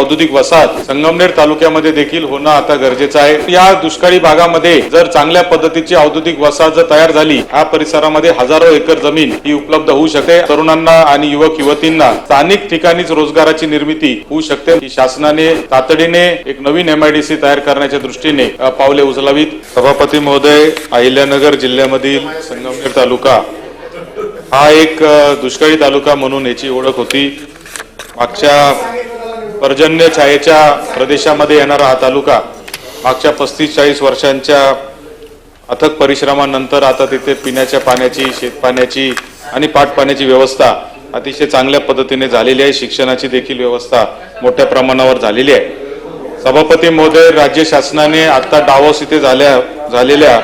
औद्योगिक वसाहत संगमनेर तालुक्यामध्ये देखील होणं आता गरजेचं आहे. या दुष्काळी भागामध्ये जर चांगल्या पद्धतीची औद्योगिक वसाहत जर तयार झाली या परिसरामध्ये हजारो एकर जमीन ही उपलब्ध होऊ शकते. तरुणांना आणि युवक युवतींना स्थानिक ठिकाणीच रोजगाराची निर्मिती होऊ शकते. ही शासनाने तातडीने एक नवीन एमआयडीसी तयार करण्याच्या दृष्टीने पावले उचलावीत. सभापती महोदय अहिल्यानगर जिल्ह्यामधील संगमनेर तालुका हा एक दुष्काळी तालुका म्हणून याची ओळख होती. मागच्या पर्जन्य छायेच्या प्रदेशामध्ये येणारा हा तालुका मागच्या पस्तीस चाळीस वर्षांच्या अथक परिश्रमानंतर आता तिथे पिण्याच्या पाण्याची शेतपाण्याची आणि पाटपाण्याची व्यवस्था अतिशय चांगल्या पद्धतीने झालेली आहे. शिक्षणाची देखील व्यवस्था मोठ्या प्रमाणावर झालेली आहे. सभापती महोदय राज्य शासनाने आता डावोस इथे झाल्या झालेल्या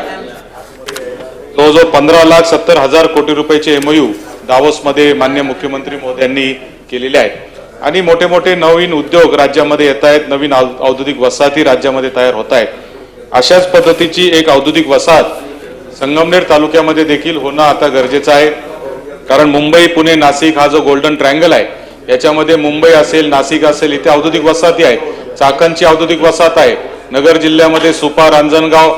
जवळजवळ पंधरा लाख सत्तर हजार कोटी रुपयाचे एमओयू डावोसमध्ये मान्य मुख्यमंत्री मोदयांनी केलेले आहेत आणि मोठे मोठे नवीन उद्योग राज्यामध्ये येत आहेत नवीन औद्योगिक वसाहती राज्यामध्ये तयार होत आहेत. अशाच पद्धतीची एक औद्योगिक वसाहत संगमनेर तालुक्यामध्ये देखील होणं आता गरजेचं आहे. कारण मुंबई पुणे नाशिक हा जो गोल्डन ट्रायंगल आहे याच्यामध्ये मुंबई असेल नाशिक असेल इथे औद्योगिक वसाहती आहे चाकणची औद्योगिक वसाहत आहे. नगर जिल्ह्यामध्ये सुपा रांजणगाव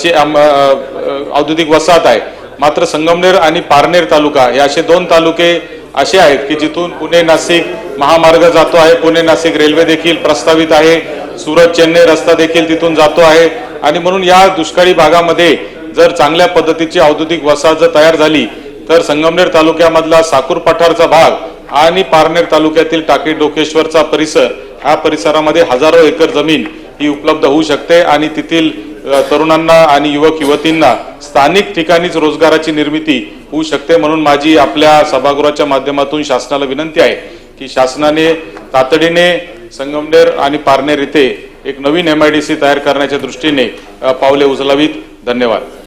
ची औद्योगिक वसाहत आहे. मात्र संगमनेर आणि पारनेर तालुका हे असे दोन तालुके असे आहेत की जिथून पुणे नाशिक महामार्ग जातो आहे. पुणे नाशिक रेल्वे देखील प्रस्तावित आहे. सुरत चेन्नई रस्ता देखील तिथून जातो आहे. आणि म्हणून या दुष्काळी भागामध्ये जर चांगल्या पद्धतीची औद्योगिक वसाहत जर तयार झाली तर संगमनेर तालुक्यामधला साकूर पठारचा भाग आणि पारनेर तालुक्यातील टाकी डोकेश्वरचा परिसर ह्या परिसरामध्ये हजारो एकर जमीन ही उपलब्ध होऊ शकते. आणि तेथील तरुणांना आणि युवक युवतींना स्थानिक ठिकाणीच रोजगाराची निर्मिती होऊ शकते म्हणून माझी आपल्या सभागृहाच्या माध्यमातून शासनाला विनंती आहे की शासनाने तातडीने संगमनेर आणि पारनेर इथे एक नवीन एमआयडीसी तयार करण्याच्या दृष्टीने पावले उचलावीत. धन्यवाद.